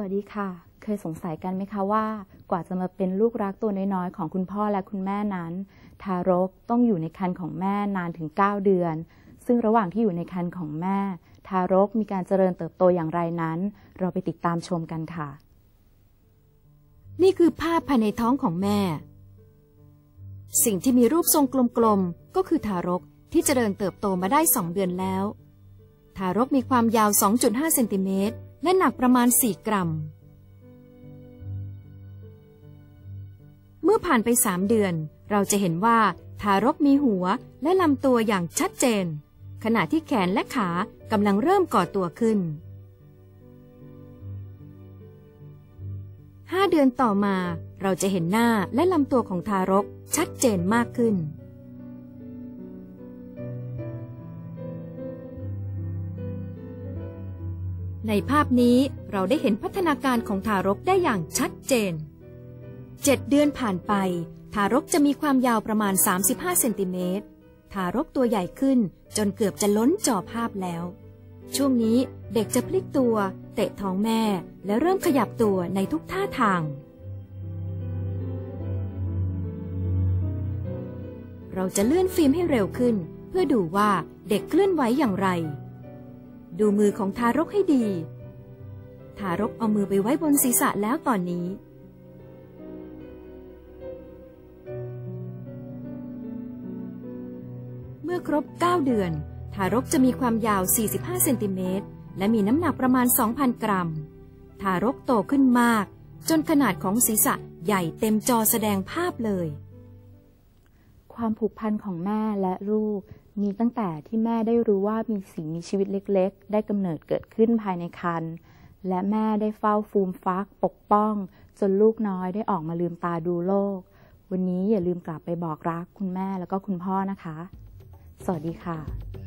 วัสดีค่ะ เคยสงสัยกันไหมคะว่า กว่าจะมาเป็นลูกรักตัวน้อยๆ ของคุณพ่อและคุณแม่นั้น ทารกต้องอยู่ในครรภ์ของแม่นานถึง 9 เดือน ซึ่งระหว่างที่อยู่ในครรภ์ของแม่ ทารกมีการเจริญเติบโตอย่างไรนั้น เราไปติดตามชมกันค่ะ นี่คือภาพภายในท้องของแม่ สิ่งที่มีรูปทรงกลมๆ ก็คือทารกที่เจริญเติบโตมาได้ 2 เดือนแล้ว ทารกมีความยาว 2.5 เซนติเมตรและหนักประมาณ 4 กรัม เมื่อผ่านไป 3 เดือน เราจะเห็นว่าทารกมีหัวและลำตัวอย่างชัดเจน ขณะที่แขนและขากำลังเริ่มก่อตัวขึ้น 5 เดือนต่อมาเราจะเห็นหน้าและลำตัวของทารกชัดเจนมากขึ้น ในภาพนี้เราได้เห็นพัฒนาการของทารกได้อย่างชัดเจน 7 เดือนผ่านไป ทารกจะมีความยาวประมาณ 35 เซนติเมตร ทารกตัวใหญ่ขึ้น จนเกือบจะล้นจอภาพแล้ว ช่วงนี้เด็กจะพลิกตัว เตะท้องแม่ และเริ่มขยับตัวในทุกท่าทาง เราจะเลื่อนฟิล์มให้เร็วขึ้น เพื่อดูว่าเด็กเคลื่อนไหวอย่างไร ดูมือของทารกให้ดี ทารกเอามือไปไว้บนศีรษะแล้วตอนนี้ เมื่อครบ 9 เดือน ทารกจะมีความยาว 45 เซนติเมตร และมีน้ำหนักประมาณ 2,000 กรัม ทารกโตขึ้นมาก จนขนาดของศีรษะใหญ่เต็มจอแสดงภาพเลย ความผูกพันของแม่และลูก มีตั้งแต่ที่แม่ได้รู้ว่ามีสิ่งมีชีวิตเล็ก ๆ ได้กำเนิดเกิดขึ้นภายในครรภ์และแม่ได้เฝ้าฟูมฟักปกป้อง จนลูกน้อยได้ออกมาลืมตาดูโลก วันนี้อย่าลืมกลับไปบอกรักคุณแม่แล้วก็คุณพ่อนะคะ สวัสดีค่ะ